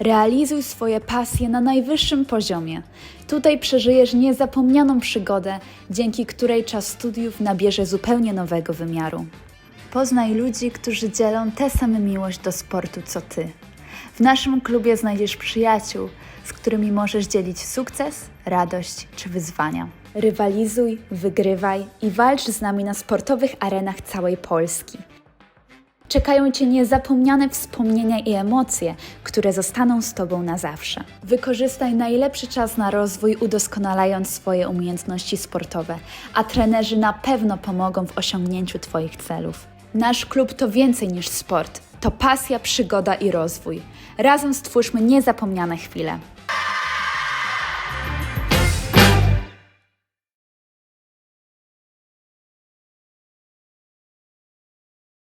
Realizuj swoje pasje na najwyższym poziomie. Tutaj przeżyjesz niezapomnianą przygodę, dzięki której czas studiów nabierze zupełnie nowego wymiaru. Poznaj ludzi, którzy dzielą tę samą miłość do sportu co ty. W naszym klubie znajdziesz przyjaciół, z którymi możesz dzielić sukces, radość czy wyzwania. Rywalizuj, wygrywaj i walcz z nami na sportowych arenach całej Polski. Czekają Cię niezapomniane wspomnienia i emocje, które zostaną z Tobą na zawsze. Wykorzystaj najlepszy czas na rozwój, udoskonalając swoje umiejętności sportowe, a trenerzy na pewno pomogą w osiągnięciu Twoich celów. Nasz klub to więcej niż sport, to pasja, przygoda i rozwój. Razem stwórzmy niezapomniane chwile.